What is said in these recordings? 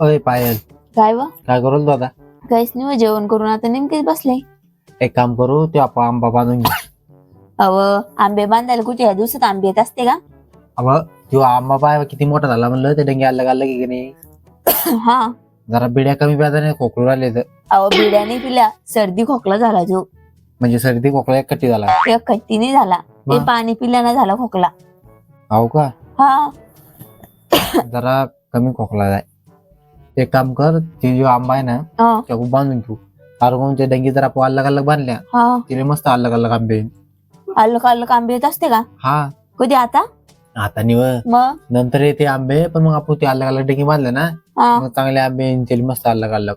अय पायल. काय व? काय करू तू आता? काहीच नाही जेवण करून आता नेमकेच बसले. एक काम करू ते आपण आंबा बांधून घेऊ अव आंबे बांधायला कुठे? या दिवसात आंबे येत असते का? अव तो आंबा पाय किती मोठा झाला म्हणलं ते डंगे आलं गालं की नाही? हा. जरा बिड्या कमी प्याजाने खोकलू राहिले तर. अव बिड्याने पिल्या सर्दी खोकला झाला जो. म्हणजे सर्दी खोकला एक कट्टी झाला. एक खट्टीने झाला. ते मग? पाणी पिल्यानं झाला खोकला. हो का? हा. जरा कमी खोकला जाय एक काम कर ते जो आंबा आहे ना हा. त्या बांधून घेऊ कारण ते डंगी जर आपण अलग अलग बांधल्या हा. तिने मस्त अलग अलग आंबे येईन. आलं का आलं का आंबे येत असते का? हा. कधी आता? आता निव मग नंतर येते आंबे पण मग आपण ते अलग अलग डंगी बांधले ना हा. मग चांगले आंबे येईन ते मस्त अलग अलग.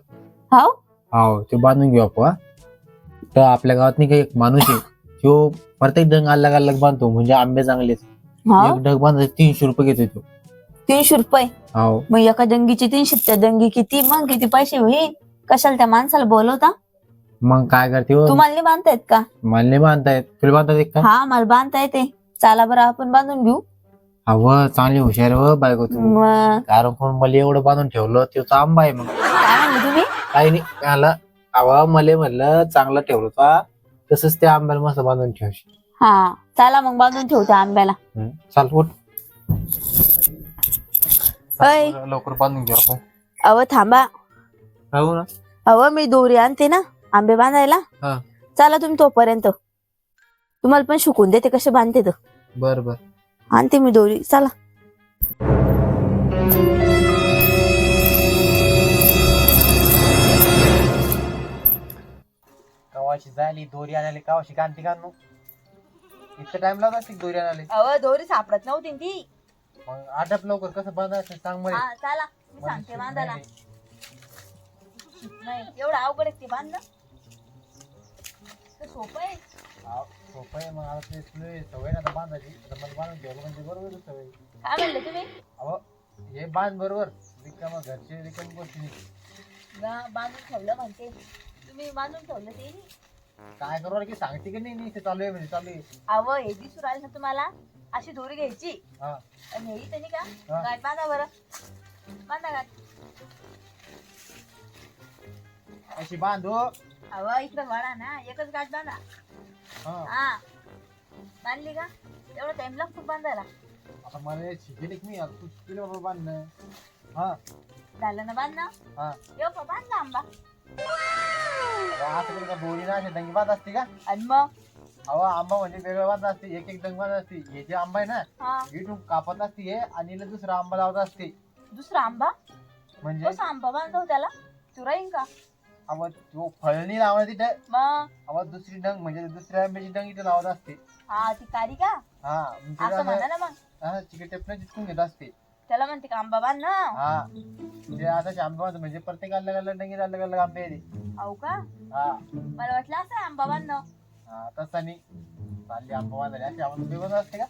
हाव हो ते बांधून घेऊ आपण हा. तर आपल्या गावात नाही काही एक माणूस आहे तो प्रत्येक डंग अलग अलग बांधतो म्हणजे आंबे चांगले हा. एक डग बांधायचे तीनशे रुपये घेतो तो. तीनशे रुपये? हो. मग एका दंगीचे तीनशे त्या दंगी किती मग किती पैसे होईल? कशाला त्या माणसाला बोलवता? मग काय करते हो? तुम्हाला नाही बांधता येत का? मला नाही बांधतायत. तुला बांधता येत का? हा मला बांधता येते चला बरं आपण बांधून घेऊ. अव चांगली हुशार आहे हो बायको तू. मग? कारण कोण मला एवढं बांधून ठेवलं त्याचा आंबा आहे मग. काय म्हणले तुम्ही? काही नाही मला अव मला म्हणलं चांगलं ठेवलं होता. तसंच त्या आंब्याला मस्त बांधून ठेवशी हा चला मग बांधून ठेवते आंब्याला. चाल उठ. अय. लवकर बांधून घेऊ आपण. अव थांबा. राहू ना अव मी दोरी आणते ना आंबे बांधायला. हा. चला तुम्ही तोपर्यंत. तुम्हाला पण शिकून देते कसे बांधते तर. बर बर. आणते मी दोरी. चला. कवाशी झाली दोरी आणाली कवाशी कांती काढू इतकं टाइम असते दोरी आणाले अव दोरी सापडत नव्हती ती. मग आटप लवकर कसं बांधायचं सांग मला. हा चला मी सांगते बांधायला. नाही एवढं अवघड आहे ते बांध सोपं आहे. सोपं आहे मग आता ते तुला सवय ना आता बांधायची. मला बांधून घ्यायला म्हणजे बरोबर आहे सवय. काय म्हणले तुम्ही? अहो हे बांध बरोबर. रिकामा घरचे रिकाम गोष्टी नाही. बांधून ठेवलं म्हणते. तुम्ही बांधून ठेवलं ते. काय करू की सांगते की नाही? नाही ते चालू आहे म्हणजे चालू आहे. अव हे दिसून राहिलं ना तुम्हाला? अशी दोरी घ्यायची. हा. आणि हे इथं नाही का? हा. गाठ बांधा बरं. बांधा गाठ. अशी बांधू. अव इकडं वळा ना. एकच गाठ बांधा. हा. हा. बांधली का? एवढा टाइम लागतो बांधायला. आता मला हे शिकेल की मी. आता तू शिकेल बाबा बांधणं हा. झालं ना बांध ना हा. येऊ का बांधला आंबा. असं करून का दोरी ना अशी डंगी बांध असते का? आणि मग? अहो आंबा म्हणजे वेगळं बांध असते एक एक असते. हे जे आंबा आहे ना हा. कापत असते हे आणि दुसरा आंबा लावत असते. दुसरा आंबा? म्हणजे? कसा आंबा बांधतो त्याला? तू राहील का? अहो तो फळणी लावणार तिथे. मग? अहो दुसरी डंग म्हणजे दुसऱ्या आंब्याची डंग इथे लावत असते. हा ती कारी का? हा असं म्हणा ना मग. हा चिकट टेपनं चिटकून घेत असते. त्याला म्हणते का आंबा बांध ना. हा. म्हणजे आता आंबा बांध म्हणजे प्रत्येक अलग अलग डंगी अलग अलग आंबे. येते हो का? हा. मला वाटलं असं आहे आंबा बांध हा तसा नाही. चालली आंबा बांधायला अशी आपण बेबंद असते का?